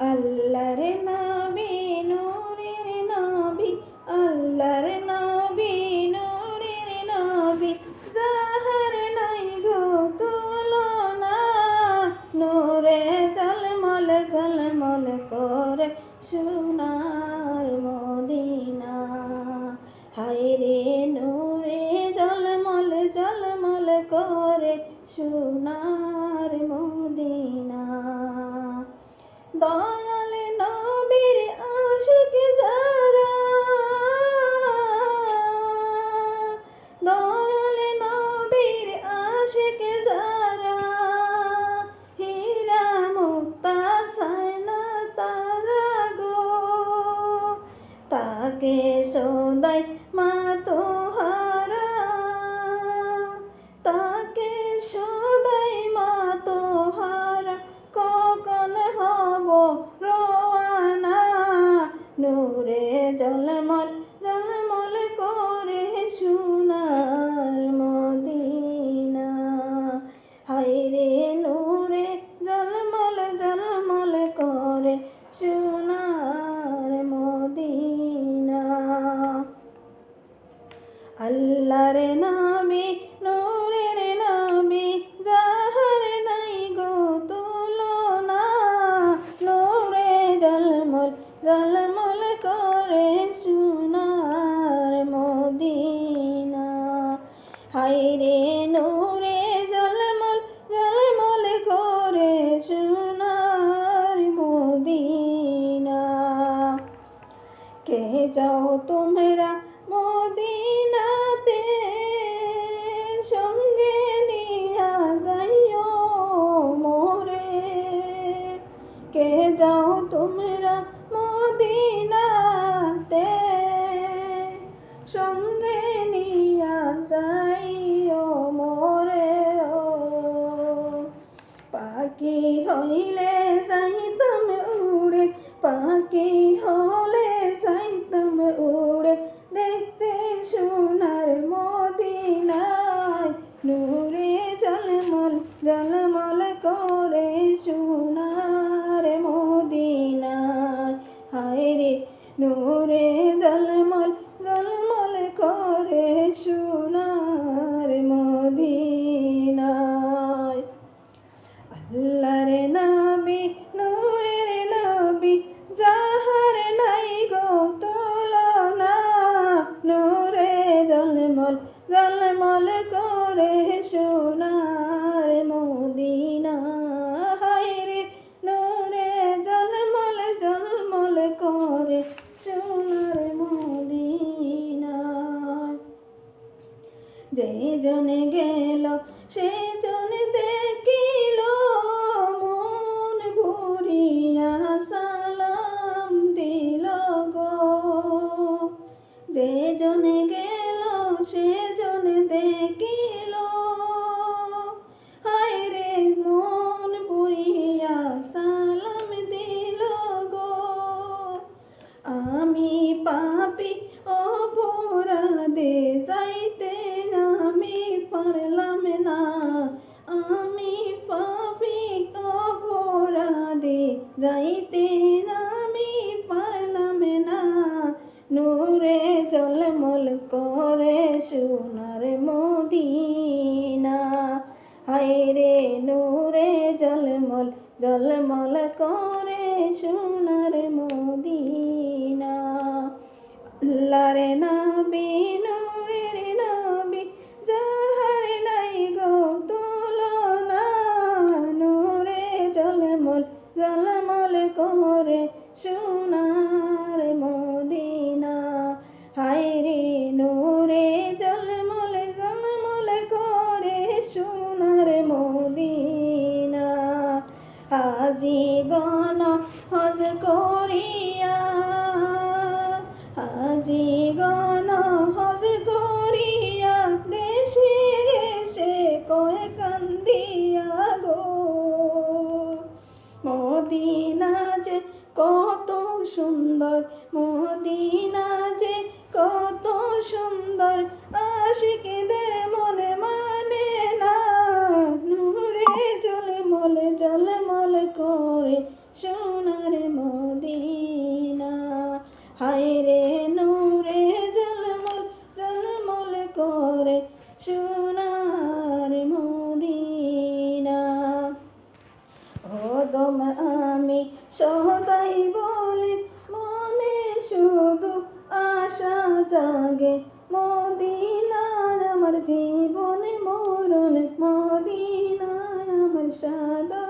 আল্লাহর নবী, নূরের নবী, আল্লাহর নবী, নূরের নবী। যাহার নাই গো তুলনা, নূরে ঝলমল ঝলমল করে সোনার মদিনা। হায় রে নূরে ঝলমল ঝলমল করে সোনার মদিনা। দয়াল নবীর আশিক যারা দয়াল নবীর আশিক যারা, হীরা মুক্তা সায়না তারা গো। তাকে সদাই মা হায়রে নূরে জলমল জলমল করে সোনার মদিনা। কে যাও তোমরা মদিনাতে সঙ্গে নিয়া যাইও মোরে? কে যাও হইলে যাইতাম উড়ে পাখি জনে করে সোনার মদিনা। হায় রে নূরে জলমল জলমল করে সোনার মদিনা। আল্লাহর নবী, নূরের নবী, যাহার নাই গো তুলনা। নূরে জলমল জলমল করে সোনার নূরে জলমল জলমল করে সোনার মদিনা। আজি গণ হজ করিয়া আজি গণ হজ করিয়া দেশে এসে কয় কান্দিয়া গো। মদিনা যে কত সুন্দর আশিকদের মনে মানে না। নূরে জলমলে জলমল করে সোনার মদিনা। হায় রে নূরে জলমল জলমল করে সোনার মদিনা। ও গম, আমি সদাই বলি, মনে শুধু আশা জাগে। মদিনার আমার জীবনে মরণ মদিনার আমার সাদা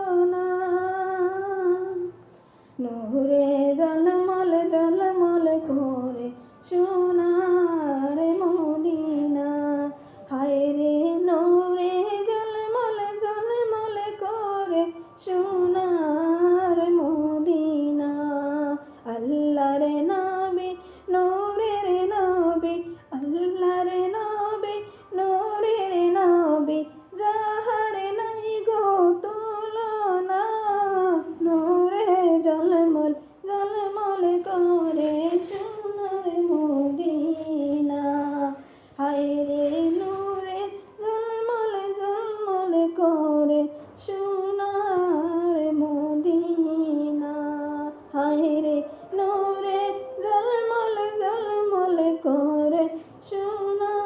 নূরে জলমল জলমল করে সোনা